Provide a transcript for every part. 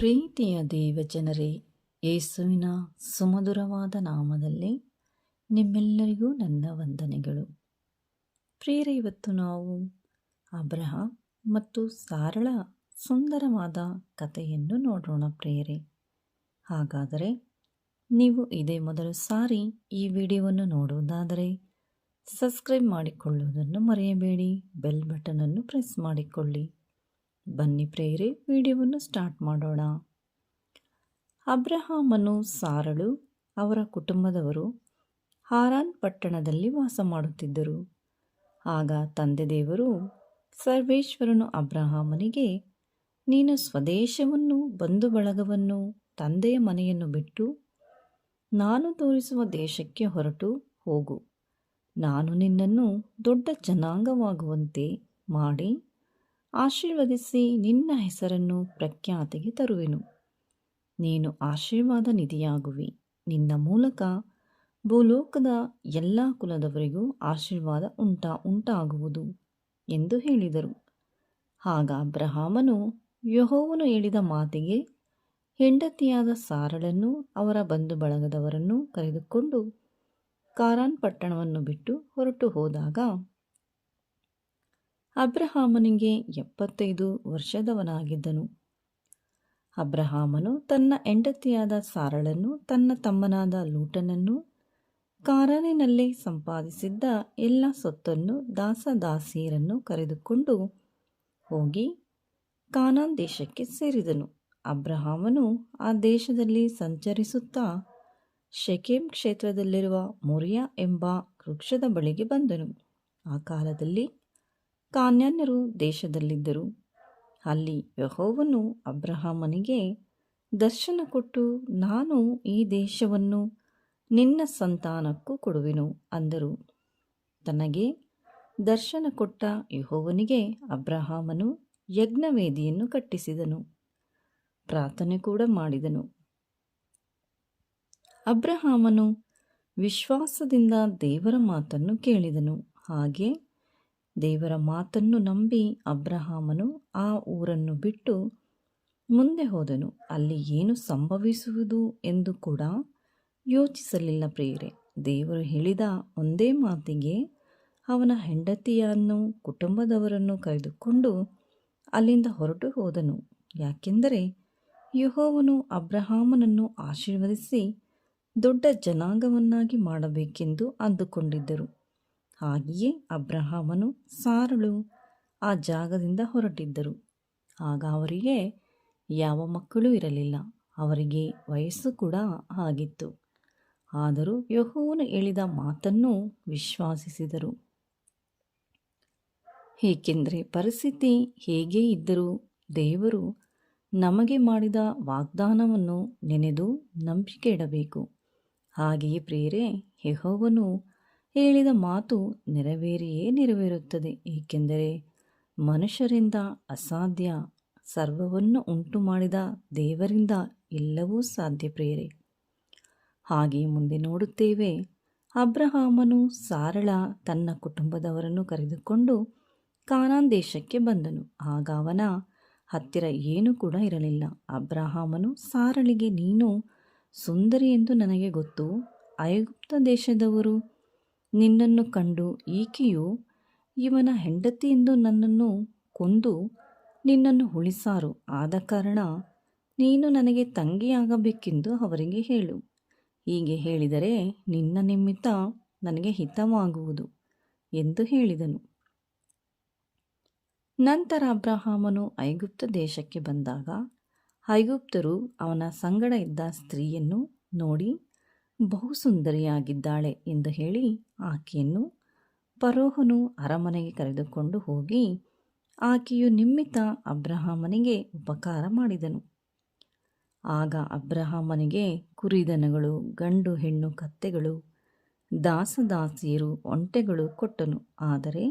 ಪ್ರೀತಿಯ ದೇವಜನರೇ, ಯೇಸುವಿನ ಸುಮಧುರವಾದ ನಾಮದಲ್ಲಿ ನಿಮ್ಮೆಲ್ಲರಿಗೂ ನನ್ನ ವಂದನೆಗಳು. ಪ್ರಿಯರೇ, ಇವತ್ತು ನಾವು ಅಬ್ರಹ ಮತ್ತು ಸಾರಳ ಸುಂದರವಾದ ಕಥೆಯನ್ನು ನೋಡೋಣ ಪ್ರಿಯರೇ. ಹಾಗಾದರೆ ನೀವು ಇದೇ ಮೊದಲು ಸಾರಿ ಈ ವಿಡಿಯೋವನ್ನು ನೋಡುವುದಾದರೆ ಸಬ್ಸ್ಕ್ರೈಬ್ ಮಾಡಿಕೊಳ್ಳುವುದನ್ನು ಮರೆಯಬೇಡಿ, ಬೆಲ್ ಬಟನನ್ನು ಪ್ರೆಸ್ ಮಾಡಿಕೊಳ್ಳಿ. ಬನ್ನಿ ಪ್ರೇರೆ ವಿಡಿಯೋವನ್ನು ಸ್ಟಾರ್ಟ್ ಮಾಡೋಣ. ಅಬ್ರಹಾಮನು ಸಾರಳು, ಅವರ ಕುಟುಂಬದವರು ಹಾರಾನ್ ಪಟ್ಟಣದಲ್ಲಿ ವಾಸ ಮಾಡುತ್ತಿದ್ದರು. ಆಗ ತಂದೆ ದೇವರು ಸರ್ವೇಶ್ವರನು ಅಬ್ರಹಾಮನಿಗೆ, ನೀನು ಸ್ವದೇಶವನ್ನು, ಬಂಧು ಬಳಗವನ್ನು, ತಂದೆಯ ಮನೆಯನ್ನು ಬಿಟ್ಟು ನಾನು ತೋರಿಸುವ ದೇಶಕ್ಕೆ ಹೊರಟು ಹೋಗು. ನಾನು ನಿನ್ನನ್ನು ದೊಡ್ಡ ಜನಾಂಗವಾಗುವಂತೆ ಮಾಡಿ ಆಶೀರ್ವದಿಸಿ ನಿನ್ನ ಹೆಸರನ್ನು ಪ್ರಖ್ಯಾತಿಗೆ ತರುವೆನು. ನೀನು ಆಶೀರ್ವಾದ ನಿಧಿಯಾಗುವಿ. ನಿನ್ನ ಮೂಲಕ ಭೂಲೋಕದ ಎಲ್ಲ ಕುಲದವರಿಗೂ ಆಶೀರ್ವಾದ ಉಂಟಾ, ಉಂಟಾಗುವುದು ಎಂದು ಹೇಳಿದರು. ಆಗ ಅಬ್ರಹಾಮನು ಯಹೋವನು ಹೇಳಿದ ಮಾತಿಗೆ ಹೆಂಡತಿಯಾದ ಸಾರಳನ್ನು ಅವರ ಬಂಧು ಬಳಗದವರನ್ನು ಕರೆದುಕೊಂಡು ಕಾರಾನ್ ಪಟ್ಟಣವನ್ನು ಬಿಟ್ಟು ಹೊರಟು ಹೋದಾಗ ಅಬ್ರಹಾಮನಿಗೆ ಎಪ್ಪತ್ತೈದು ವರ್ಷದವನಾಗಿದ್ದನು. ಅಬ್ರಹಾಮನು ತನ್ನ ಹೆಂಡತಿಯಾದ ಸಾರಳನ್ನು, ತನ್ನ ತಮ್ಮನಾದ ಲೂಟನನ್ನು ಕಾರಾನಿನಲ್ಲಿ ಸಂಪಾದಿಸಿದ್ದ ಎಲ್ಲ ಸೊತ್ತನ್ನು ದಾಸದಾಸಿಯರನ್ನು ಕರೆದುಕೊಂಡು ಹೋಗಿ ಕಾನಾನ್ ದೇಶಕ್ಕೆ ಸೇರಿದನು. ಅಬ್ರಹಾಮನು ಆ ದೇಶದಲ್ಲಿ ಸಂಚರಿಸುತ್ತಾ ಶಕೇಮ್ ಕ್ಷೇತ್ರದಲ್ಲಿರುವ ಮೊರಿಯಾ ಎಂಬ ವೃಕ್ಷದ ಬಳಿಗೆ ಬಂದನು. ಆ ಕಾಲದಲ್ಲಿ ಕಾನ್ಯಾನ್ಯರು ದೇಶದಲ್ಲಿದ್ದರು. ಅಲ್ಲಿ ಯಹೋವನು ಅಬ್ರಹಾಮನಿಗೆ, ದರ್ಶನ ಕೊಟ್ಟು ನಾನು ಈ ದೇಶವನ್ನು ನಿನ್ನ ಸಂತಾನಕ್ಕೂ ಕೊಡುವೆನು ಅಂದರು. ತನಗೆ ದರ್ಶನ ಕೊಟ್ಟ ಯಹೋವನಿಗೆ ಅಬ್ರಹಾಮನು ಯಜ್ಞವೇದಿಯನ್ನು ಕಟ್ಟಿಸಿದನು. ಪ್ರಾರ್ಥನೆ ಕೂಡ ಮಾಡಿದನು. ಅಬ್ರಹಾಮನು ವಿಶ್ವಾಸದಿಂದ ದೇವರ ಮಾತನ್ನು ಕೇಳಿದನು. ಹಾಗೆ ದೇವರ ಮಾತನ್ನು ನಂಬಿ ಅಬ್ರಹಾಮನು ಆ ಊರನ್ನು ಬಿಟ್ಟು ಮುಂದೆ ಹೋದನು. ಅಲ್ಲಿ ಏನು ಸಂಭವಿಸುವುದು ಎಂದು ಕೂಡ ಯೋಚಿಸಲಿಲ್ಲ ಪ್ರಿಯರೇ. ದೇವರು ಹೇಳಿದ ಒಂದೇ ಮಾತಿಗೆ ಅವನ ಹೆಂಡತಿಯನ್ನು, ಕುಟುಂಬದವರನ್ನು ಕರೆದುಕೊಂಡು ಅಲ್ಲಿಂದ ಹೊರಟು ಹೋದನು. ಯಾಕೆಂದರೆ ಯಹೋವನು ಅಬ್ರಹಾಮನನ್ನು ಆಶೀರ್ವದಿಸಿ ದೊಡ್ಡ ಜನಾಂಗವನ್ನಾಗಿ ಮಾಡಬೇಕೆಂದು ಅಂದುಕೊಂಡಿದ್ದರು. ಹಾಗೆಯೇ ಅಬ್ರಹಾಮನು ಸಾರಳು ಆ ಜಾಗದಿಂದ ಹೊರಟಿದ್ದರು. ಆಗ ಅವರಿಗೆ, ಯಾವ ಮಕ್ಕಳೂ ಇರಲಿಲ್ಲ, ಅವರಿಗೆ ವಯಸ್ಸು ಕೂಡ ಆಗಿತ್ತು. ಆದರೂ ಯಹೋವನು ಹೇಳಿದ ಮಾತನ್ನು ವಿಶ್ವಾಸಿಸಿದರು. ಏಕೆಂದರೆ ಪರಿಸ್ಥಿತಿ ಹೇಗೆ ಇದ್ದರೂ ದೇವರು ನಮಗೆ ಮಾಡಿದ ವಾಗ್ದಾನವನ್ನು ನೆನೆದು ನಂಬಿಕೆ ಇಡಬೇಕು ಹಾಗೆಯೇ ಪ್ರೇರೆ ಯಹೋವನು ಹೇಳಿದ ಮಾತು ನೆರವೇರಿಯೇ ನೆರವೇರುತ್ತದೆ, ಏಕೆಂದರೆ ಮನುಷ್ಯರಿಂದ ಅಸಾಧ್ಯ ಸರ್ವವನ್ನು ಉಂಟು ಮಾಡಿದ ದೇವರಿಂದ ಎಲ್ಲವೂ ಸಾಧ್ಯ, ಪ್ರಿಯರೇ. ಹಾಗೆ ಮುಂದೆ ನೋಡುತ್ತೇವೆ, ಅಬ್ರಹಾಮನು ಸಾರಳ ತನ್ನ ಕುಟುಂಬದವರನ್ನು ಕರೆದುಕೊಂಡು ಕಾನಾನ್ ದೇಶಕ್ಕೆ ಬಂದನು. ಆಗ ಅವನ ಹತ್ತಿರ ಏನೂ ಕೂಡ ಇರಲಿಲ್ಲ. ಅಬ್ರಹಾಮನು, ಸಾರಳಿಗೆ ನೀನು ಸುಂದರಿ ಎಂದು ನನಗೆ ಗೊತ್ತು. ಐಗುಪ್ತ ದೇಶದವರು ನಿನ್ನನ್ನು ಕಂಡು ಈಕೆಯು ಇವನ ಹೆಂಡತಿಯೆಂದು ನನ್ನನ್ನು ಕೊಂದು ನಿನ್ನನ್ನು ಉಳಿಸಾರು. ಆದ ಕಾರಣ ನೀನು ನನಗೆ ತಂಗಿಯಾಗಬೇಕೆಂದು ಅವರಿಗೆ ಹೇಳು. ಹೀಗೆ ಹೇಳಿದರೆ ನಿನ್ನ ನಿಮಿತ್ತ ನನಗೆ ಹಿತವಾಗುವುದು ಎಂದು ಹೇಳಿದನು. ನಂತರ ಅಬ್ರಹಾಮನು ಐಗುಪ್ತ ದೇಶಕ್ಕೆ ಬಂದಾಗ ಐಗುಪ್ತರು ಅವನ ಸಂಗಡ ಇದ್ದ ಸ್ತ್ರೀಯನ್ನು ನೋಡಿ ಬಹು ಸುಂದರಿಯಾಗಿದ್ದಾಳೆ ಎಂದು ಹೇಳಿ ಆಕೆಯನ್ನು ಪರೋಹನು ಅರಮನೆಗೆ ಕರೆದುಕೊಂಡು ಹೋಗಿ ಆಕೆಯು ನಿಮ್ಮಿತ ಅಬ್ರಹಾಮನಿಗೆ ಉಪಕಾರ ಮಾಡಿದನು. ಆಗ ಅಬ್ರಹಾಮನಿಗೆ ಕುರಿದನಗಳು, ಗಂಡು, ಹೆಣ್ಣು, ಕತ್ತೆಗಳು, ದಾಸದಾಸಿಯರು, ಒಂಟೆಗಳು ಕೊಟ್ಟನು. ಆದರೆ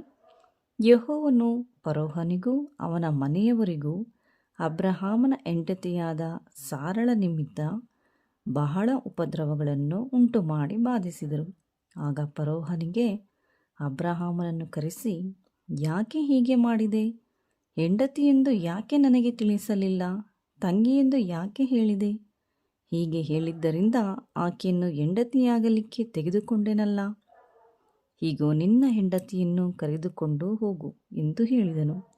ಯಹೋವನು ಪರೋಹನಿಗೂ ಅವನ ಮನೆಯವರಿಗೂ ಅಬ್ರಹಾಮನ ಹೆಂಡತಿಯಾದ ಸಾರಳ ನಿಮಿತ್ತ ಬಹಳ ಉಪದ್ರವಗಳನ್ನು ಉಂಟು ಮಾಡಿ ಬಾಧಿಸಿದರು. ಆಗ ಪರೋಹನಿಗೆ ಅಬ್ರಹಾಮನನ್ನು ಕರೆಸಿ, ಯಾಕೆ ಹೀಗೆ ಮಾಡಿದೆ? ಹೆಂಡತಿ ಎಂದು ಯಾಕೆ ನನಗೆ ತಿಳಿಸಲಿಲ್ಲ? ತಂಗಿ ಎಂದು ಯಾಕೆ ಹೇಳಿದೆ? ಹೀಗೆ ಹೇಳಿದ್ದರಿಂದ ಆಕೆಯನ್ನು ಹೆಂಡತಿಯಾಗಲಿಕ್ಕೆ ತೆಗೆದುಕೊಂಡೆನಲ್ಲ? ಹೀಗೋ ನಿನ್ನ ಹೆಂಡತಿಯನ್ನು ಕರೆದುಕೊಂಡು ಹೋಗು ಎಂದು ಹೇಳಿದನು.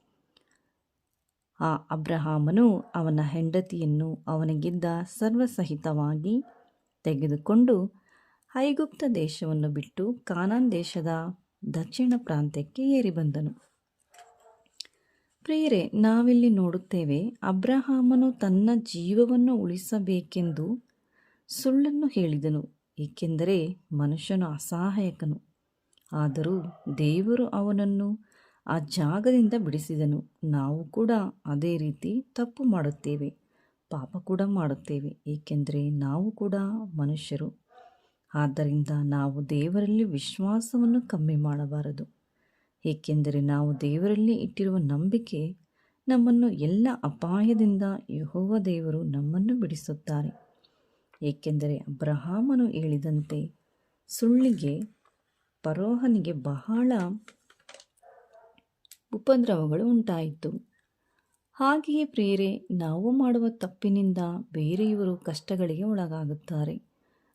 ಆ ಅಬ್ರಹಾಮನು ಅವನ ಹೆಂಡತಿಯನ್ನು ಅವನಿಗಿದ್ದ ಸರ್ವಸಹಿತವಾಗಿ ತೆಗೆದುಕೊಂಡು ಹೈಗುಪ್ತ ದೇಶವನ್ನು ಬಿಟ್ಟು ಕಾನಾನ್ ದೇಶದ ದಕ್ಷಿಣ ಪ್ರಾಂತ್ಯಕ್ಕೆ ಏರಿ ಬಂದನು. ಪ್ರಿಯರೇ, ನಾವಿಲ್ಲಿ ನೋಡುತ್ತೇವೆ ಅಬ್ರಹಾಮನು ತನ್ನ ಜೀವವನ್ನು ಉಳಿಸಬೇಕೆಂದು ಸುಳ್ಳನ್ನು ಹೇಳಿದನು, ಏಕೆಂದರೆ ಮನುಷ್ಯನು ಅಸಹಾಯಕನು. ಆದರೂ ದೇವರು ಅವನನ್ನು ಆ ಜಾಗದಿಂದ ಬಿಡಿಸಿದನು. ನಾವು ಕೂಡ ಅದೇ ರೀತಿ ತಪ್ಪು ಮಾಡುತ್ತೇವೆ, ಪಾಪ ಕೂಡ ಮಾಡುತ್ತೇವೆ, ಏಕೆಂದರೆ ನಾವು ಕೂಡ ಮನುಷ್ಯರು. ಆದ್ದರಿಂದ ನಾವು ದೇವರಲ್ಲಿ ವಿಶ್ವಾಸವನ್ನು ಕಮ್ಮಿ ಮಾಡಬಾರದು. ಏಕೆಂದರೆ ನಾವು ದೇವರಲ್ಲಿ ಇಟ್ಟಿರುವ ನಂಬಿಕೆ ನಮ್ಮನ್ನು ಎಲ್ಲ ಅಪಾಯದಿಂದ ಯಹೋವ ದೇವರು ನಮ್ಮನ್ನು ಬಿಡಿಸುತ್ತಾರೆ. ಏಕೆಂದರೆ ಅಬ್ರಹಾಮನು ಹೇಳಿದಂತೆ ಸುಳ್ಳಿಗೆ ಪರೋಹನಿಗೆ ಬಹಳ ಉಪದ್ರವಗಳು ಉಂಟಾಯಿತು. ಹಾಗೆಯೇ ಪ್ರೇರೆ ನಾವು ಮಾಡುವ ತಪ್ಪಿನಿಂದ ಬೇರೆಯವರು ಕಷ್ಟಗಳಿಗೆ ಒಳಗಾಗುತ್ತಾರೆ.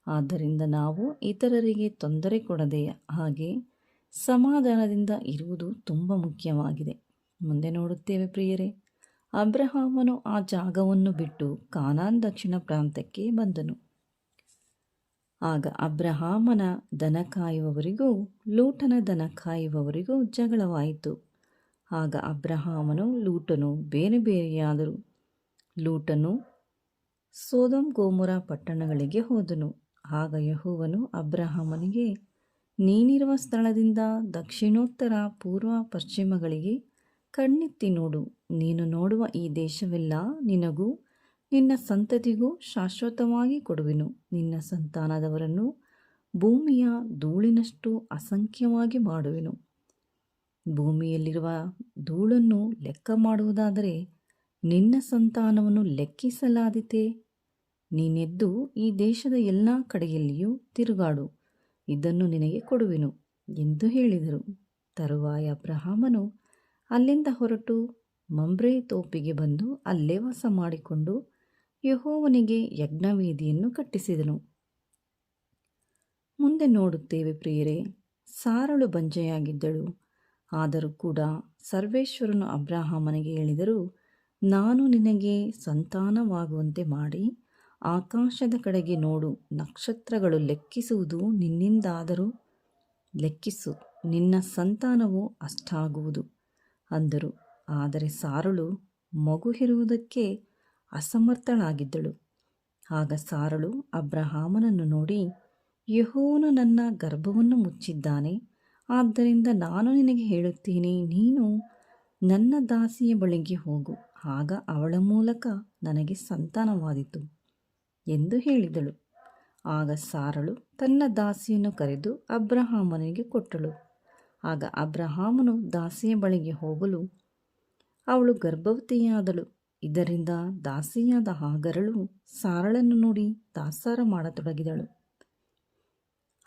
ಆದ್ದರಿಂದ ನಾವು ಇತರರಿಗೆ ತೊಂದರೆ ಕೊಡದೆ ಹಾಗೆ ಸಮಾಧಾನದಿಂದ ಇರುವುದು ತುಂಬ ಮುಖ್ಯವಾಗಿದೆ. ಮುಂದೆ ನೋಡುತ್ತೇವೆ ಪ್ರಿಯರೇ. ಅಬ್ರಹಾಮನು ಆ ಜಾಗವನ್ನು ಬಿಟ್ಟು ಕಾನಾನ್ ದಕ್ಷಿಣ ಪ್ರಾಂತ್ಯಕ್ಕೆ ಬಂದನು. ಆಗ ಅಬ್ರಹಾಮನ ದನ ಕಾಯುವವರಿಗೂ ಲೂಟನ ದನ ಕಾಯುವವರಿಗೂ ಜಗಳವಾಯಿತು. ಆಗ ಅಬ್ರಹಾಮನು ಲೂಟನು, ಬೇರೆ ಬೇರೆಯಾದರು ಲೂಟನು ಸೋದಂ ಗೋಮುರ ಪಟ್ಟಣಗಳಿಗೆ ಹೋದನು. ಆಗ ಯಹೋವನು ಅಬ್ರಹಾಮನಿಗೆ, ನೀನಿರುವ ಸ್ಥಳದಿಂದ ದಕ್ಷಿಣೋತ್ತರ, ಪೂರ್ವ, ಪಶ್ಚಿಮಗಳಿಗೆ ಕಣ್ಣೆತ್ತಿ ನೋಡು. ನೀನು ನೋಡುವ ಈ ದೇಶವೆಲ್ಲ ನಿನಗೂ, ನಿನ್ನ ಸಂತತಿಗೂ ಶಾಶ್ವತವಾಗಿ ಕೊಡುವೆನು. ನಿನ್ನ ಸಂತಾನದವರನ್ನು ಭೂಮಿಯ ಧೂಳಿನಷ್ಟು ಅಸಂಖ್ಯವಾಗಿ ಮಾಡುವೆನು. ಭೂಮಿಯಲ್ಲಿರುವ ಧೂಳನ್ನು ಲೆಕ್ಕ ಮಾಡುವುದಾದರೆ ನಿನ್ನ ಸಂತಾನವನ್ನು ಲೆಕ್ಕಿಸಲಾದೀತೆ? ನೀನೆದ್ದು ಈ ದೇಶದ ಎಲ್ಲ ಕಡೆಯಲ್ಲಿಯೂ ತಿರುಗಾಡು, ಇದನ್ನು ನಿನಗೆ ಕೊಡುವೆನು ಎಂದು ಹೇಳಿದರು. ತರುವಾಯ ಅಬ್ರಹಾಮನು ಅಲ್ಲಿಂದ ಹೊರಟು ಮಂಬ್ರೆ ತೋಪಿಗೆ ಬಂದು ಅಲ್ಲೇ ವಾಸ ಮಾಡಿಕೊಂಡು ಯಹೋವನಿಗೆ ಯಜ್ಞವೇದಿಯನ್ನು ಕಟ್ಟಿಸಿದನು. ಮುಂದೆ ನೋಡುತ್ತೇವೆ ಪ್ರಿಯರೇ, ಸಾರಳು ಬಂಜೆಯಾಗಿದ್ದಳು. ಆದರೂ ಕೂಡ ಸರ್ವೇಶ್ವರನು ಅಬ್ರಹಾಮನಿಗೆ ಹೇಳಿದರು, ನಾನು ನಿನಗೆ ಸಂತಾನವಾಗುವಂತೆ ಮಾಡಿ, ಆಕಾಶದ ಕಡೆಗೆ ನೋಡು, ನಕ್ಷತ್ರಗಳು ಲೆಕ್ಕಿಸುವುದು ನಿನ್ನಿಂದಾದರೂ ಲೆಕ್ಕಿಸು, ನಿನ್ನ ಸಂತಾನವು ಅಷ್ಟಾಗುವುದು ಅಂದರು. ಆದರೆ ಸಾರಳು ಮಗು ಇರುವುದಕ್ಕೆ ಅಸಮರ್ಥಳಾಗಿದ್ದಳು. ಆಗ ಸಾರಳು ಅಬ್ರಹಾಮನನ್ನು ನೋಡಿ ಯಹೋನು ನನ್ನ ಗರ್ಭವನ್ನು ಮುಚ್ಚಿದ್ದಾನೆ ಆದ್ದರಿಂದ ನಾನು ನಿನಗೆ ಹೇಳುತ್ತೇನೆ, ನೀನು ನನ್ನ ದಾಸಿಯ ಬಳಿಗೆ ಹೋಗು. ಆಗ ಅವಳ ಮೂಲಕ ನನಗೆ ಸಂತಾನವಾದಿತು ಎಂದು ಹೇಳಿದಳು. ಆಗ ಸಾರಳು ತನ್ನ ದಾಸಿಯನ್ನು ಕರೆದು ಅಬ್ರಹಾಮನಿಗೆ ಕೊಟ್ಟಳು. ಆಗ ಅಬ್ರಹಾಮನು ದಾಸಿಯ ಬಳಿಗೆ ಹೋಗಲು ಅವಳು ಗರ್ಭವತಿಯಾದಳು. ಇದರಿಂದ ದಾಸಿಯಾದ ಹಾಗರಳು ಸಾರಳನ್ನು ನೋಡಿ ದಾಸಾರ ಮಾಡತೊಡಗಿದಳು.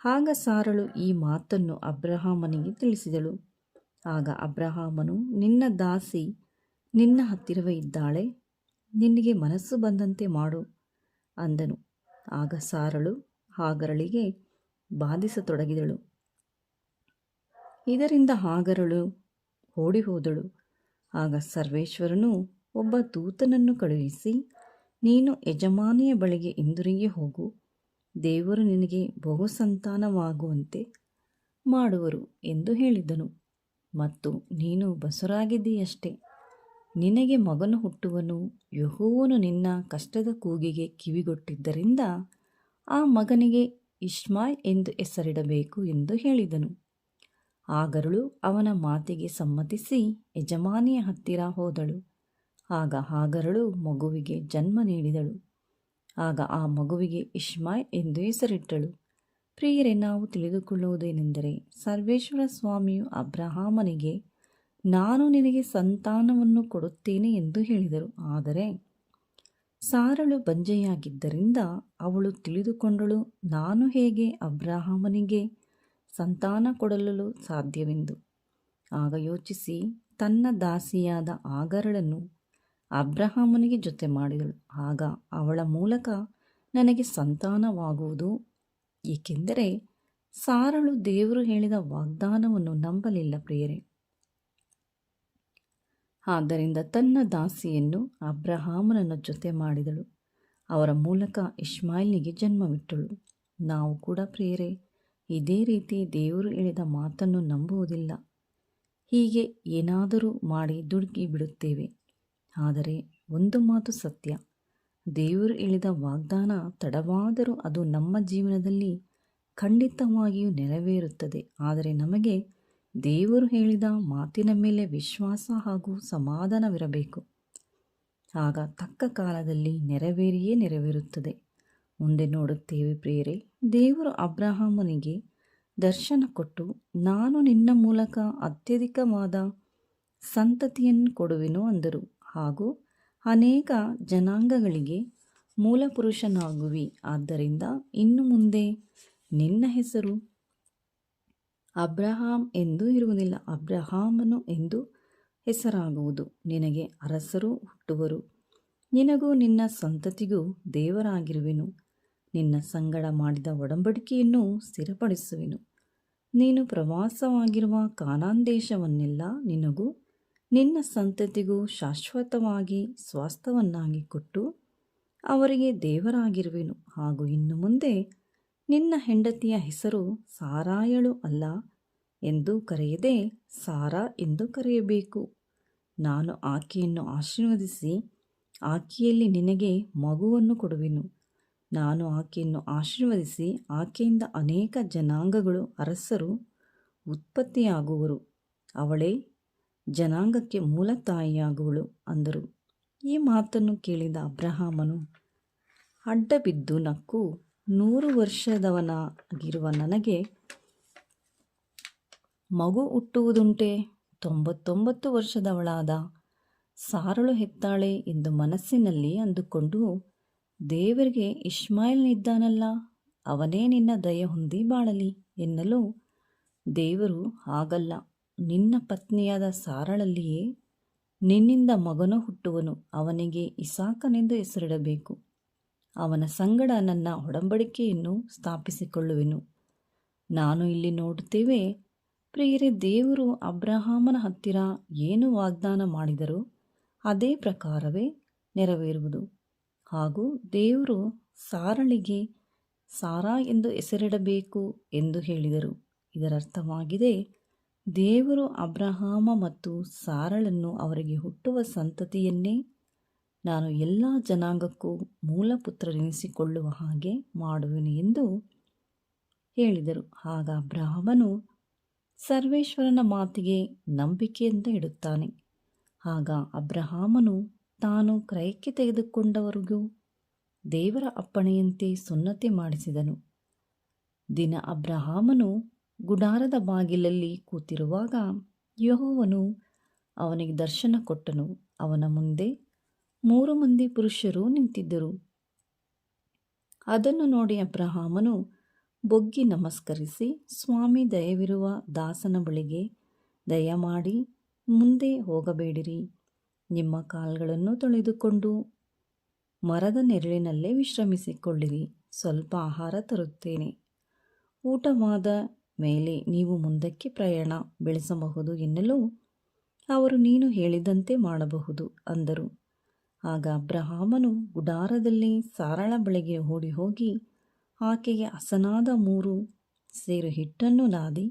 ಆಗ ಸಾರಳು ಈ ಮಾತನ್ನು ಅಬ್ರಹಾಮನಿಗೆ ತಿಳಿಸಿದಳು. ಆಗ ಅಬ್ರಹಾಮನು, ನಿನ್ನ ದಾಸಿ ನಿನ್ನ ಹತ್ತಿರವೇ ಇದ್ದಾಳೆ, ನಿನಗೆ ಮನಸ್ಸು ಬಂದಂತೆ ಮಾಡು ಅಂದನು. ಆಗ ಸಾರಳು ಹಾಗರಳಿಗೆ ಬಾಧಿಸತೊಡಗಿದಳು. ಇದರಿಂದ ಹಾಗರಳು ಓಡಿಹೋದಳು. ಆಗ ಸರ್ವೇಶ್ವರನು ಒಬ್ಬ ದೂತನನ್ನು ಕಳುಹಿಸಿ, ನೀನು ಯಜಮಾನಿಯ ಬಳಿಗೆ ಹಿಂದಿರುಗಿ ಹೋಗು. ದೇವರು ನಿನಗೆ ಬಹು ಸಂತಾನವಾಗುವಂತೆ ಮಾಡುವರು ಎಂದು ಹೇಳಿದನು. ಮತ್ತು ನೀನು ಬಸುರಾಗಿದ್ದೀಯಷ್ಟೇ. ನಿನಗೆ ಮಗನು ಹುಟ್ಟುವನು, ಯಹೋವನು ನಿನ್ನ ಕಷ್ಟದ ಕೂಗಿಗೆ ಕಿವಿಗೊಟ್ಟಿದ್ದರಿಂದ ಆ ಮಗನಿಗೆ ಇಷ್ಮಾಯ್ ಎಂದು ಹೆಸರಿಡಬೇಕು ಎಂದು ಹೇಳಿದನು. ಆಗರಳು ಅವನ ಮಾತಿಗೆ ಸಮ್ಮತಿಸಿ ಯಜಮಾನಿಯ ಹತ್ತಿರ ಹೋದಳು. ಆಗ ಹಾಗರಳು ಮಗುವಿಗೆ ಜನ್ಮ ನೀಡಿದಳು. ಆಗ ಆ ಮಗುವಿಗೆ ಇಷ್ಮಾಯ್ ಎಂದು ಹೆಸರಿಟ್ಟಳು. ಪ್ರಿಯರೇ, ನಾವು ತಿಳಿದುಕೊಳ್ಳುವುದೇನೆಂದರೆ, ಸರ್ವೇಶ್ವರ ಸ್ವಾಮಿಯು ಅಬ್ರಹಾಮನಿಗೆ, ನಾನು ನಿನಗೆ ಸಂತಾನವನ್ನು ಕೊಡುತ್ತೇನೆ ಎಂದು ಹೇಳಿದರು. ಆದರೆ, ಸಾರಳು ಬಂಜೆಯಾಗಿದ್ದರಿಂದ ಅವಳು ತಿಳಿದುಕೊಂಡಳು, ನಾನು ಹೇಗೆ ಅಬ್ರಹಾಮನಿಗೆ ಸಂತಾನ ಕೊಡಲು ಸಾಧ್ಯವೆಂದು. ಆಗ ಯೋಚಿಸಿ, ತನ್ನ ದಾಸಿಯಾದ ಆಗರಳನ್ನು ಅಬ್ರಹಾಮನಿಗೆ ಜೊತೆ ಮಾಡಿದಳು. ಆಗ ಅವಳ ಮೂಲಕ ನನಗೆ ಸಂತಾನವಾಗುವುದು. ಏಕೆಂದರೆ ಸಾರಳು ದೇವರು ಹೇಳಿದ ವಾಗ್ದಾನವನ್ನು ನಂಬಲಿಲ್ಲ ಪ್ರಿಯರೇ. ಆದ್ದರಿಂದ ತನ್ನ ದಾಸಿಯನ್ನು ಅಬ್ರಹಾಮನನ್ನು ಜೊತೆ ಮಾಡಿದಳು. ಅವರ ಮೂಲಕ ಇಸ್ಮಾಯಿಲ್ನಿಗೆ ಜನ್ಮವಿಟ್ಟಳು. ನಾವು ಕೂಡ ಪ್ರಿಯರೇ, ಇದೇ ರೀತಿ ದೇವರು ಹೇಳಿದ ಮಾತನ್ನು ನಂಬುವುದಿಲ್ಲ. ಹೀಗೆ ಏನಾದರೂ ಮಾಡಿ ದುಡುಕಿ ಬಿಡುತ್ತೇವೆ. ಆದರೆ ಒಂದು ಮಾತು ಸತ್ಯ. ದೇವರು ಹೇಳಿದ ವಾಗ್ದಾನ ತಡವಾದರೂ ಅದು ನಮ್ಮ ಜೀವನದಲ್ಲಿ ಖಂಡಿತವಾಗಿಯೂ ನೆರವೇರುತ್ತದೆ. ಆದರೆ ನಮಗೆ ದೇವರು ಹೇಳಿದ ಮಾತಿನ ಮೇಲೆ ವಿಶ್ವಾಸ ಹಾಗೂ ಸಮಾಧಾನವಿರಬೇಕು. ಆಗ ತಕ್ಕ ಕಾಲದಲ್ಲಿ ನೆರವೇರಿಯೇ ನೆರವೇರುತ್ತದೆ. ಮುಂದೆ ನೋಡುತ್ತೇವೆ ಪ್ರಿಯರೇ, ದೇವರು ಅಬ್ರಹಾಮನಿಗೆ ದರ್ಶನ ಕೊಟ್ಟು, ನಾನು ನಿನ್ನ ಮೂಲಕ ಅತ್ಯಧಿಕವಾದ ಸಂತತಿಯನ್ನು ಕೊಡುವೆನು ಅಂದರು. ಹಾಗೂ ಅನೇಕ ಜನಾಂಗಗಳಿಗೆ ಮೂಲಪುರುಷನಾಗುವಿ. ಆದ್ದರಿಂದ ಇನ್ನು ಮುಂದೆ ನಿನ್ನ ಹೆಸರು ಅಬ್ರಹಾಂ ಎಂದು ಇರುವುದಿಲ್ಲ. ಅಬ್ರಹಾಮನು ಎಂದು ಹೆಸರಾಗುವುದು. ನಿನಗೆ ಅರಸರು ಹುಟ್ಟುವರು. ನಿನಗೂ ನಿನ್ನ ಸಂತತಿಗೂ ದೇವರಾಗಿರುವೆನು. ನಿನ್ನ ಸಂಗಡ ಮಾಡಿದ ಒಡಂಬಡಿಕೆಯನ್ನು ಸ್ಥಿರಪಡಿಸುವೆನು. ನೀನು ಪ್ರವಾಸವಾಗಿರುವ ಕಾನಾನ್ ದೇಶವನ್ನೆಲ್ಲ ನಿನಗೂ ನಿನ್ನ ಸಂತತಿಗೂ ಶಾಶ್ವತವಾಗಿ ಸ್ವಾಸ್ಥವನ್ನಾಗಿ ಕೊಟ್ಟು ಅವರಿಗೆ ದೇವರಾಗಿರುವೆನು. ಹಾಗೂ ಇನ್ನು ಮುಂದೆ ನಿನ್ನ ಹೆಂಡತಿಯ ಹೆಸರು ಸಾರಾಯಳು ಅಲ್ಲ ಎಂದು ಕರೆಯದೆ ಸಾರಾ ಎಂದು ಕರೆಯಬೇಕು. ನಾನು ಆಕೆಯನ್ನು ಆಶೀರ್ವದಿಸಿ ಆಕೆಯಲ್ಲಿ ನಿನಗೆ ಮಗುವನ್ನು ಕೊಡುವೆನು. ನಾನು ಆಕೆಯನ್ನು ಆಶೀರ್ವದಿಸಿ ಆಕೆಯಿಂದ ಅನೇಕ ಜನಾಂಗಗಳು ಅರಸರು ಉತ್ಪತ್ತಿಯಾಗುವರು. ಅವಳೇ ಜನಾಂಗಕ್ಕೆ ಮೂಲ ತಾಯಿಯಾಗುವಳು ಅಂದರು. ಈ ಮಾತನ್ನು ಕೇಳಿದ ಅಬ್ರಹಾಮನು, ಅಡ್ಡಬಿದ್ದು ನಕ್ಕು ನೂರು ವರ್ಷದವನಾಗಿರುವ ನನಗೆ ಮಗು ಹುಟ್ಟುವುದುಂಟೆ, ತೊಂಬತ್ತೊಂಬತ್ತು ವರ್ಷದವಳಾದ ಸಾರಳು ಹೆತ್ತಾಳೆ ಎಂದು ಮನಸ್ಸಿನಲ್ಲಿ ಅಂದುಕೊಂಡು, ದೇವರಿಗೆ ಇಷ್ಮಾಯಿಲ್ನಿದ್ದಾನಲ್ಲ ಅವನೇ ನಿನ್ನ ದಯ ಹೊಂದಿ ಬಾಳಲಿ ಎನ್ನಲು ದೇವರು ಹಾಗಲ್ಲ. ನಿನ್ನ ಪತ್ನಿಯಾದ ಸಾರಳಲ್ಲಿಯೇ ನಿನ್ನಿಂದ ಮಗನು ಹುಟ್ಟುವನು, ಅವನಿಗೆ ಇಸಾಕನೆಂದು ಹೆಸರಿಡಬೇಕು. ಅವನ ಸಂಗಡ ನನ್ನ ಒಡಂಬಡಿಕೆಯನ್ನು ಸ್ಥಾಪಿಸಿಕೊಳ್ಳುವೆನು. ನಾನು ಇಲ್ಲಿ ನೋಡುತ್ತೇವೆ, ಪ್ರಿಯರೇ, ದೇವರು ಅಬ್ರಹಾಮನ ಹತ್ತಿರ ಏನು ವಾಗ್ದಾನ ಮಾಡಿದರೋ ಅದೇ ಪ್ರಕಾರವೇ ನೆರವೇರುವುದು. ಹಾಗೂ ದೇವರು ಸಾರಳಿಗೆ ಸಾರಾ ಎಂದು ಹೆಸರಿಡಬೇಕು ಎಂದು ಹೇಳಿದರು. ಇದರರ್ಥವಾಗಿದೆ ದೇವರು ಅಬ್ರಹಾಮ ಮತ್ತು ಸಾರಳನ್ನು ಅವರಿಗೆ ಹುಟ್ಟುವ ಸಂತತಿಯನ್ನೇ ನಾನು ಎಲ್ಲ ಜನಾಂಗಕ್ಕೂ ಮೂಲಪುತ್ರರೆನಿಸಿಕೊಳ್ಳುವ ಹಾಗೆ ಮಾಡುವೆನು ಎಂದು ಹೇಳಿದರು. ಆಗ ಅಬ್ರಹಾಮನು ಸರ್ವೇಶ್ವರನ ಮಾತಿಗೆ ನಂಬಿಕೆಯಿಂದ ಇಡುತ್ತಾನೆ. ಆಗ ಅಬ್ರಹಾಮನು ತಾನು ಕ್ರಯಕ್ಕೆ ತೆಗೆದುಕೊಂಡವರಿಗೂ ದೇವರ ಅಪ್ಪಣೆಯಂತೆ ಸುನ್ನತಿ ಮಾಡಿಸಿದನು. ದಿನ ಅಬ್ರಹಾಮನು ಗುಡಾರದ ಬಾಗಿಲಲ್ಲಿ ಕೂತಿರುವಾಗ ಯಹೋವನು ಅವನಿಗೆ ದರ್ಶನ ಕೊಟ್ಟನು. ಅವನ ಮುಂದೆ ಮೂರು ಮಂದಿ ಪುರುಷರು ನಿಂತಿದ್ದರು. ಅದನ್ನು ನೋಡಿ ಅಬ್ರಹಾಮನು ಬೊಗ್ಗಿ ನಮಸ್ಕರಿಸಿ, ಸ್ವಾಮಿ, ದಯವಿರುವ ದಾಸನ ಬಳಿಗೆ ದಯಮಾಡಿ ಮುಂದೆ ಹೋಗಬೇಡಿರಿ. ನಿಮ್ಮ ಕಾಲ್ಗಳನ್ನು ತೊಳೆದುಕೊಂಡು ಮರದ ನೆರಳಿನಲ್ಲೇ ವಿಶ್ರಮಿಸಿಕೊಳ್ಳಿರಿ. ಸ್ವಲ್ಪ ಆಹಾರ ತರುತ್ತೇನೆ. ಊಟವಾದ ಮೇಲೆ ನೀವು ಮುಂದಕ್ಕೆ ಪ್ರಯಾಣ ಬೆಳೆಸಬಹುದು ಎನ್ನಲು ಅವರು, ನೀನು ಹೇಳಿದಂತೆ ಮಾಡಬಹುದು ಅಂದರು. ಆಗ ಅಬ್ರಹಾಮನು ಗುಡಾರದಲ್ಲಿ ಸಾರಳ ಬಳಿಗೆ ಓಡಿ ಹೋಗಿ ಆಕೆಗೆ ಅಸನಾದ ಮೂರು ಸೇರು ಹಿಟ್ಟನ್ನು ನಾದಿ,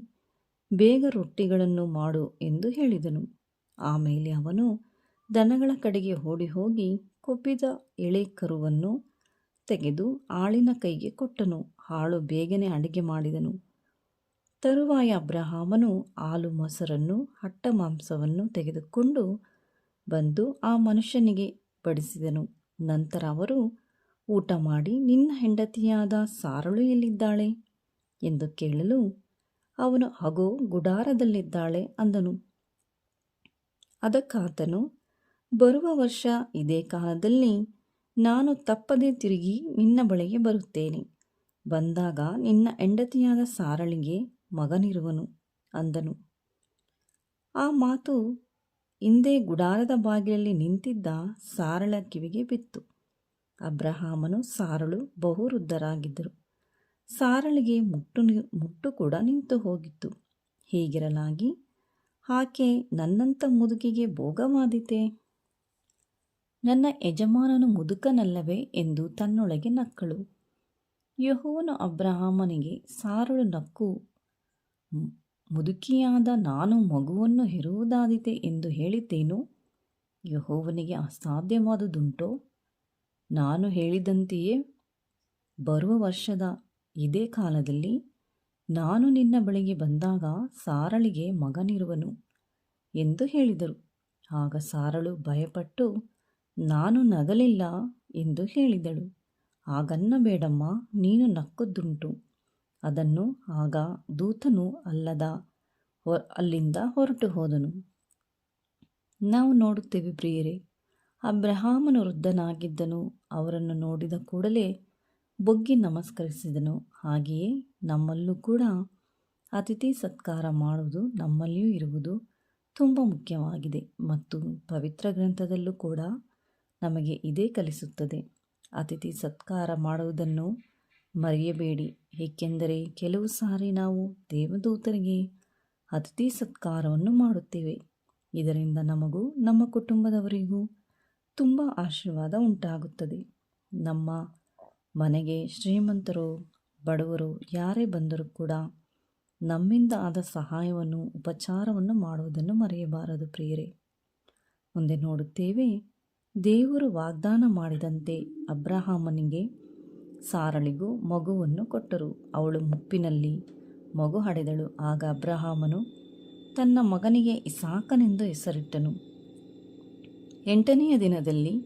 ಬೇಗ ರೊಟ್ಟಿಗಳನ್ನು ಮಾಡು ಎಂದು ಹೇಳಿದನು. ಆಮೇಲೆ ಅವನು ದನಗಳ ಕಡೆಗೆ ಓಡಿ ಹೋಗಿ ಕೊಬ್ಬಿದ ಎಳೆ ಕರುವನ್ನು ತೆಗೆದು ಆಳಿನ ಕೈಗೆ ಕೊಟ್ಟನು. ಹಾಳು ಬೇಗನೆ ಅಡಿಗೆ ಮಾಡಿದನು. ತರುವಾಯ ಅಬ್ರಹಾಮನು ಹಾಲು ಮೊಸರನ್ನು, ಹಟ್ಟ ಮಾಂಸವನ್ನು ತೆಗೆದುಕೊಂಡು ಬಂದು ಆ ಮನುಷ್ಯನಿಗೆ ಬಡಿಸಿದನು. ನಂತರ ಅವರು, ಊಟ ಮಾಡಿ, ನಿನ್ನ ಹೆಂಡತಿಯಾದ ಸಾರಳು ಎಲ್ಲಿದ್ದಾಳೆ? ಎಂದು ಕೇಳಲು ಅವನು ಹಗೋ ಗುಡಾರದಲ್ಲಿದ್ದಾಳೆ, ಅಂದನು. ಅದಕ್ಕಾತನು, ಬರುವ ವರ್ಷ ಇದೇ ಕಾಲದಲ್ಲಿ ನಾನು ತಪ್ಪದೆ ತಿರುಗಿ ನಿನ್ನ ಬಳಿಗೆ ಬರುತ್ತೇನೆ. ಬಂದಾಗ ನಿನ್ನ ಹೆಂಡತಿಯಾದ ಸಾರಳಿಗೆ ಮಗನಿರುವನು ಅಂದನು. ಆ ಮಾತು ಹಿಂದೆ ಗುಡಾರದ ಬಾಗಿಲಲ್ಲಿ ನಿಂತಿದ್ದ ಸಾರಳ ಕಿವಿಗೆ ಬಿತ್ತು. ಅಬ್ರಹಾಮನು ಸಾರಳು ಬಹು ವೃದ್ಧರಾಗಿದ್ದರು ಸಾರಳಿಗೆ ಮುಟ್ಟು ಮುಟ್ಟು ಕೂಡ ನಿಂತು ಹೋಗಿತ್ತು. ಹೀಗಿರಲಾಗಿ ಆಕೆ ನನ್ನಂಥ ಮುದುಕಿಗೆ ಭೋಗವಾದಿತೆ. ನನ್ನ ಯಜಮಾನನು ಮುದುಕನಲ್ಲವೇ ಎಂದು ತನ್ನೊಳಗೆ ನಕ್ಕಳು. ಯೆಹೋವನು ಅಬ್ರಹಾಮನಿಗೆ ಸಾರಳು ನಕ್ಕು "ಮು- ಮುದುಕಿಯಾದ ನಾನು ಮಗುವನ್ನು ಹೆರುವುದಾದಿತೆ ಎಂದು ಹೇಳಿದ್ದೇನು? ಯಹೋವನಿಗೆ ಅಸಾಧ್ಯವಾದುದುಂಟೋ? ನಾನು ಹೇಳಿದಂತೆಯೇ ಬರುವ ವರ್ಷದ ಇದೇ ಕಾಲದಲ್ಲಿ ನಾನು ನಿನ್ನ ಬಳಿಗೆ ಬಂದಾಗ ಸಾರಳಿಗೆ ಮಗನಿರುವನು ಎಂದು ಹೇಳಿದರು. ಆಗ ಸಾರಳು ಭಯಪಟ್ಟು, ನಾನು ನಗಲಿಲ್ಲ ಎಂದು ಹೇಳಿದಳು. ಹಾಗನ್ನಬೇಡಮ್ಮ, ನೀನು ನಕ್ಕುದುಂಟು ಅದನ್ನು ಆಗ ದೂತನು ಅಲ್ಲದ ಅಲ್ಲಿಂದ ಹೊರಟು ಹೋದನು. ನಾವು ನೋಡುತ್ತೇವೆ ಪ್ರಿಯರೇ, ಅಬ್ರಹಾಮನು ವೃದ್ಧನಾಗಿದ್ದನು, ಅವರನ್ನು ನೋಡಿದ ಕೂಡಲೇ ಬೊಗ್ಗಿ ನಮಸ್ಕರಿಸಿದನು. ಹಾಗೆಯೇ ನಮ್ಮಲ್ಲೂ ಕೂಡ ಅತಿಥಿ ಸತ್ಕಾರ ಮಾಡುವುದು ನಮ್ಮಲ್ಲಿಯೂ ಇರುವುದು ತುಂಬ ಮುಖ್ಯವಾಗಿದೆ ಮತ್ತು ಪವಿತ್ರ ಗ್ರಂಥದಲ್ಲೂ ಕೂಡ ನಮಗೆ ಇದೇ ಕಲಿಸುತ್ತದೆ. ಅತಿಥಿ ಸತ್ಕಾರ ಮಾಡುವುದನ್ನು ಮರೆಯಬೇಡಿ. ಏಕೆಂದರೆ ಕೆಲವು ಸಾರಿ ನಾವು ದೇವದೂತರಿಗೆ ಅತಿಥಿ ಸತ್ಕಾರವನ್ನು ಮಾಡುತ್ತೇವೆ. ಇದರಿಂದ ನಮಗೂ ನಮ್ಮ ಕುಟುಂಬದವರಿಗೂ ತುಂಬ ಆಶೀರ್ವಾದ ಉಂಟಾಗುತ್ತದೆ. ನಮ್ಮ ಮನೆಗೆ ಶ್ರೀಮಂತರು, ಬಡವರು ಯಾರೇ ಬಂದರೂ ಕೂಡ ನಮ್ಮಿಂದ ಆದ ಸಹಾಯವನ್ನು, ಉಪಚಾರವನ್ನು ಮಾಡುವುದನ್ನು ಮರೆಯಬಾರದು ಪ್ರಿಯರೇ. ಮುಂದೆ ನೋಡುತ್ತೇವೆ, ದೇವರು ವಾಗ್ದಾನ ಮಾಡಿದಂತೆ ಅಬ್ರಹಾಮನಿಗೆ ಸಾರಳಿಗೂ ಮಗುವನ್ನು ಕೊಟ್ಟರು. ಅವಳು ಮುಪ್ಪಿನಲ್ಲಿ ಮಗು ಹಡೆದಳು. ಆಗ ಅಬ್ರಹಾಮನು ತನ್ನ ಮಗನಿಗೆ ಇಸಾಕನೆಂದು ಹೆಸರಿಟ್ಟನು. ಎಂಟನೆಯ ದಿನದಲ್ಲಿ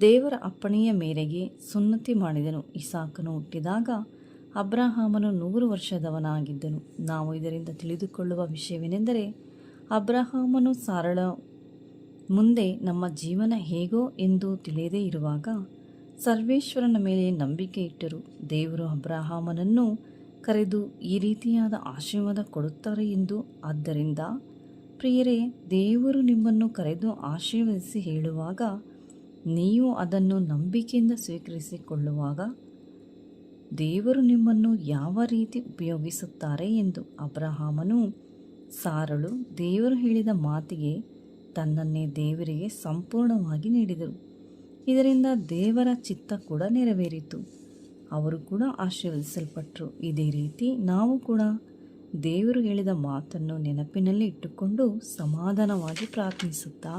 ದೇವರ ಅಪ್ಪಣೆಯ ಮೇರೆಗೆ ಸುನ್ನತಿ ಮಾಡಿದನು. ಇಸಾಕನು ಹುಟ್ಟಿದಾಗ ಅಬ್ರಹಾಮನು ನೂರು ವರ್ಷದವನಾಗಿದ್ದನು. ನಾವು ಇದರಿಂದ ತಿಳಿದುಕೊಳ್ಳುವ ವಿಷಯವೇನೆಂದರೆ ಅಬ್ರಹಾಮನು ಸಾರಳ ಮುಂದೆ ನಮ್ಮ ಜೀವನ ಹೇಗೋ ಎಂದು ತಿಳಿಯದೇ ಇರುವಾಗ ಸರ್ವೇಶ್ವರನ ಮೇಲೆ ನಂಬಿಕೆ ಇಟ್ಟರು. ದೇವರು ಅಬ್ರಹಾಮನನ್ನು ಕರೆದು ಈ ರೀತಿಯಾದ ಆಶೀರ್ವಾದ ಕೊಡುತ್ತಾರೆ ಎಂದು. ಆದ್ದರಿಂದ ಪ್ರಿಯರೇ, ದೇವರು ನಿಮ್ಮನ್ನು ಕರೆದು ಆಶೀರ್ವದಿಸಿ ಹೇಳುವಾಗ, ನೀವು ಅದನ್ನು ನಂಬಿಕೆಯಿಂದ ಸ್ವೀಕರಿಸಿಕೊಳ್ಳುವಾಗ, ದೇವರು ನಿಮ್ಮನ್ನು ಯಾವ ರೀತಿ ಉಪಯೋಗಿಸುತ್ತಾರೆ ಎಂದು ಅಬ್ರಹಾಮನು ಸಾರಳು ದೇವರು ಹೇಳಿದ ಮಾತಿಗೆ ತನ್ನನ್ನೇ ದೇವರಿಗೆ ಸಂಪೂರ್ಣವಾಗಿ ನೀಡಿದರು. ಇದರಿಂದ ದೇವರ ಚಿತ್ತ ಕೂಡ ನೆರವೇರಿತು. ಅವರು ಕೂಡ ಆಶೀರ್ವದಿಸಲ್ಪಟ್ಟರು ಇದೇ ರೀತಿ ನಾವು ಕೂಡ ದೇವರು ಹೇಳಿದ ಮಾತನ್ನು ನೆನಪಿನಲ್ಲಿ ಇಟ್ಟುಕೊಂಡು ಸಮಾಧಾನವಾಗಿ ಪ್ರಾರ್ಥಿಸುತ್ತಾ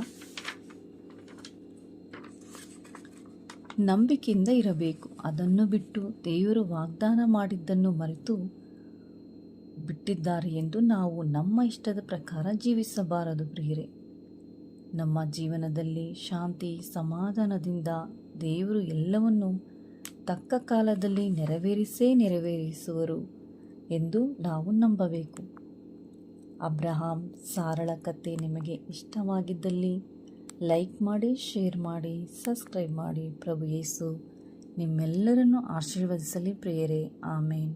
ನಂಬಿಕೆಯಿಂದ ಇರಬೇಕು. ಅದನ್ನು ಬಿಟ್ಟು ದೇವರು ವಾಗ್ದಾನ ಮಾಡಿದ್ದನ್ನು ಮರೆತು ಬಿಟ್ಟಿದ್ದಾರೆ ಎಂದು ನಾವು ನಮ್ಮ ಇಷ್ಟದ ಪ್ರಕಾರ ಜೀವಿಸಬಾರದು ಪ್ರಿಯರೇ. ನಮ್ಮ ಜೀವನದಲ್ಲಿ ಶಾಂತಿ, ಸಮಾಧಾನದಿಂದ ದೇವರು ಎಲ್ಲವನ್ನು ತಕ್ಕ ಕಾಲದಲ್ಲಿ ನೆರವೇರಿಸೇ ನೆರವೇರಿಸುವರು ಎಂದು ನಾವು ನಂಬಬೇಕು. ಅಬ್ರಹಾಂ ಸಾರಳ ಕತೆ ನಿಮಗೆ ಇಷ್ಟವಾಗಿದ್ದಲ್ಲಿ ಲೈಕ್ ಮಾಡಿ, ಶೇರ್ ಮಾಡಿ, ಸಬ್ಸ್ಕ್ರೈಬ್ ಮಾಡಿ ಪ್ರಭು ಯೇಸು ನಿಮ್ಮೆಲ್ಲರನ್ನು ಆಶೀರ್ವದಿಸಲಿ ಪ್ರಿಯರೇ. ಆಮೇನ್.